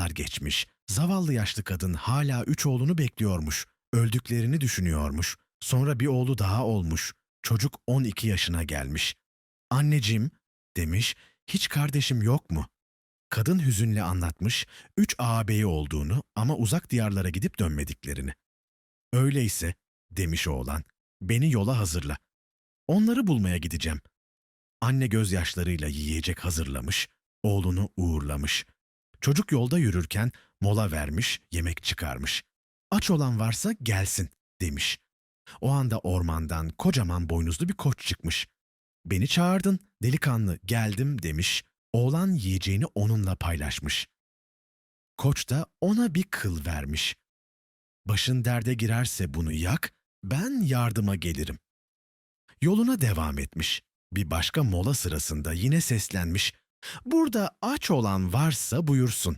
Yıllar geçmiş. Zavallı yaşlı kadın hala üç oğlunu bekliyormuş. Öldüklerini düşünüyormuş. Sonra bir oğlu daha olmuş. Çocuk 12 yaşına gelmiş. Anneciğim, demiş, hiç kardeşim yok mu? Kadın hüzünle anlatmış, üç ağabeyi olduğunu ama uzak diyarlara gidip dönmediklerini. Öyleyse, demiş oğlan, beni yola hazırla. Onları bulmaya gideceğim. Anne gözyaşlarıyla yiyecek hazırlamış, oğlunu uğurlamış. Çocuk yolda yürürken mola vermiş, yemek çıkarmış. Aç olan varsa gelsin, demiş. O anda ormandan kocaman boynuzlu bir koç çıkmış. Beni çağırdın, delikanlı, geldim demiş. Oğlan yiyeceğini onunla paylaşmış. Koç da ona bir kıl vermiş. Başın derde girerse bunu yak, ben yardıma gelirim. Yoluna devam etmiş. Bir başka mola sırasında yine seslenmiş. Burada aç olan varsa buyursun.